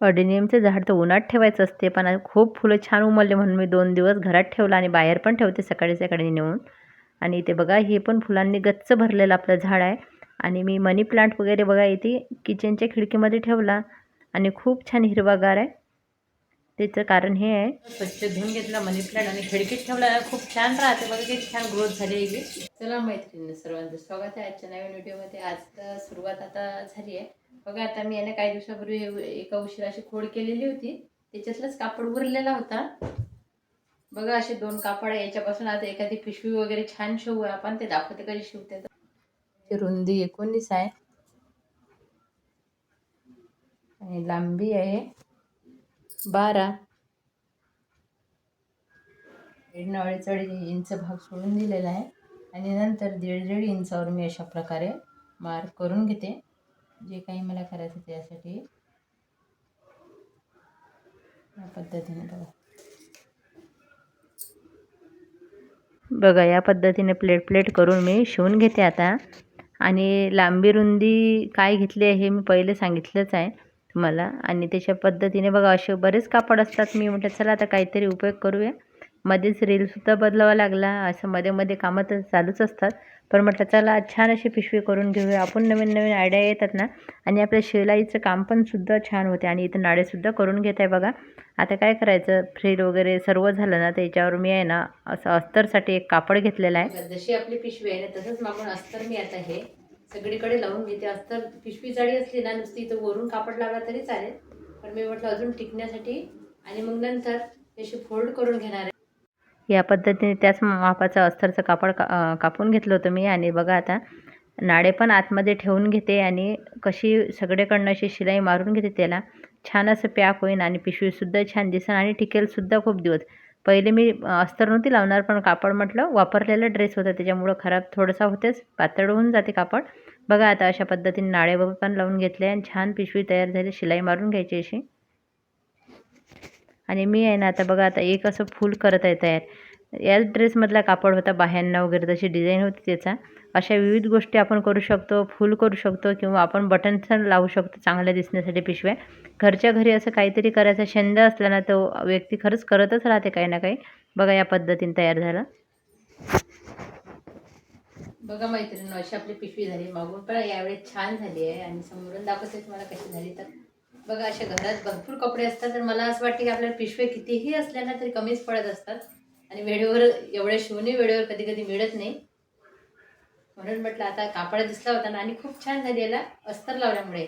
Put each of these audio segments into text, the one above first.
ऑर्डिनियमचं झाड तर उन्हात ठेवायचं असते पण खूप फुलं छान उमलले म्हणून मी दोन दिवस घरात ठेवलं आणि बाहेर पण ठेवते सकाळी सकाळी नेऊन. आणि इथे बघा हे पण फुलांनी गच्च भरलेलं आपलं झाड आहे. आणि मी मनी प्लांट वगैरे बघा इथे किचनच्या खिडकीमध्ये ठेवला. आणि खूप छान हिरवागार आहे. त्याचं कारण हे आहे. स्वच्छ धुवून घेतला मनी प्लांट आणि खिडकीत ठेवला. खूप छान राहते बघा किती छान ग्रोथ झाली आहे. चला मैत्रिणी सर्वांचं स्वागत आहे आजच्या नवीन व्हिडिओमध्ये आज तर सुरुवात आता झाली आहे. बघा आता मी याने काही दिवसापूर्वी एका उशिरा अशी खोड केलेली होती. त्याच्यातलाच कापड उरलेला होता. बघा असे दोन कापड आहे. याच्यापासून आता एखादी पिशवी वगैरे छान शिवू आपण. ते दाखवते कधी शिवते तर. रुंदी एकोणीस आहे. आणि लांबी आहे बारा. दीड अडीच अडीच इंच भाग सोडून दिलेला आहे. आणि नंतर दीड दीड इंचावर मी अशा प्रकारे मार्क करून घेते. जे काही मला करायचं त्यासाठी. या पद्धतीने बघा. बघा या पद्धतीने प्लेट प्लेट करून मी शिवून घेते आता. आणि लांबी रुंदी काय घेतली आहे हे मी पहिले सांगितलंच आहे तुम्हाला. आणि त्याच्या पद्धतीने बघा असे बरेच कापड असतात. मी म्हटलं चला आता काहीतरी उपयोग करूया. मध्येच रीलसुद्धा बदलावा लागला. असं मध्ये मध्ये कामं तर चालूच असतात. पण म्हटलं चला छान अशी पिशवी करून घेऊया. आपण नवीन नवीन आयडिया येतात ना? आणि आपल्या शिलाईचं काम पण सुद्धा छान होते. आणि इथं नाडेसुद्धा करून घेत आहे बघा. आता काय करायचं? फ्रीड वगैरे सर्व झालं ना त्याच्यावर मी आहे ना असं अस्तरसाठी एक कापड घेतलेलं आहे. जशी आपली पिशवी आहे ना तसंच मागून अस्तर मी आता हे सगळीकडे लावून घेते. अस्तर पिशवी जाडी असली ना नुसती इथं वरून कापड लावला तरी चालेल. पण मी म्हटलं अजून टिकण्यासाठी. आणि मग नंतर त्याशी फोल्ड करून घेणार आहे. या पद्धतीने त्याच मापाचं अस्तरचं कापड का कापून घेतलं होतं मी. आणि बघा आता नाडे पण आतमध्ये ठेवून घेते आणि कशी सगळेकडनं अशी शिलाई मारून घेते त्याला. छान असं पॅक होईन आणि पिशवीसुद्धा छान दिसेल आणि टिकेलसुद्धा खूप दिवस. पहिले मी अस्तर नव्हती लावणार पण कापड म्हटलं वापरलेला ड्रेस होता त्याच्यामुळं खराब थोडंसा होतेच. पातळ होऊन जाते कापड. बघा आता अशा पद्धतीने नाळे पण लावून घेतले आणि छान पिशवी तयार झाली शिलाई मारून घ्यायची अशी. आणि मी आहे ना आता बघा आता एक असं फूल करत आहे तयार. याच ड्रेसमधला कापड होता बाह्यांना वगैरे तशी डिझाईन होती त्याचा. अशा विविध गोष्टी आपण करू शकतो फूल करू शकतो किंवा आपण बटन पण लावू शकतो चांगल्या दिसण्यासाठी पिशव्या. घरच्या घरी असं काहीतरी करायचा छंद असला ना तो व्यक्ती खरंच करतच राहते काही ना काही. बघा या पद्धतीने तयार झालं. बघा मैत्रिणी अशी आपली पिशवी झाली मागून. पण यावेळेस छान झाली आहे आणि समोरून दाखवते तुम्हाला कशी झाली तर. बघा अशा घरात भरपूर कपडे असतात तर मला असं वाटतं की आपल्याला पिशवे कितीही असल्या ना तरी कमीच पडत असतात. आणि वेळेवर एवढे शिवूनही वेळेवर कधी कधी मिळत नाही. म्हणून म्हटलं आता कापड दिसला होता ना आणि खूप छान झाली याला अस्तर लावल्यामुळे.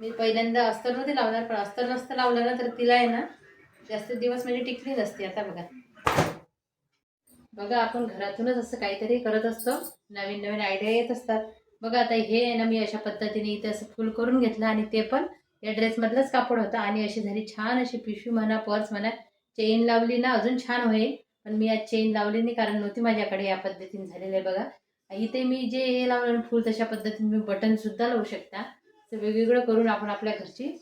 मी पहिल्यांदा अस्तर नव्हते लावणार पण अस्तर नसतं लावलं ना तर तिला आहे ना जास्त दिवस म्हणजे टिकली नसते. आता बघा. बघा आपण घरातूनच असं काहीतरी करत असतो. नवीन नवीन आयडिया येत असतात. बघा आता हे आहे ना मी अशा पद्धतीने इथे असं फुल करून घेतलं आणि ते पण या ड्रेसमधलाच कापड होतं. आणि अशी झाली छान अशी पिशवी म्हणा पर्स म्हणा चेन लावली ना अजून छान होईल. पण मी आज चेन लावली नाही कारण नव्हती माझ्याकडे या पद्धतीने झालेलं आहे बघा. इथे मी जे हे लावलं फुल तशा पद्धतीने मी बटनसुद्धा लावू शकता. तर वेगवेगळं करून आपण आपल्या घरची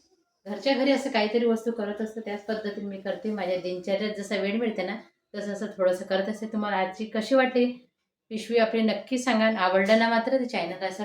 घरच्या घरी असं काहीतरी वस्तू करत असतो त्याच पद्धतीने मी करते. माझ्या दिनचर्यात जसा वेळ मिळते ना तसं असं थोडंसं करत असते. तुम्हाला आजची कशी वाटली? पिशवी आपली नक्की सांगा आवडलं ना मात्र ते चॅनल असं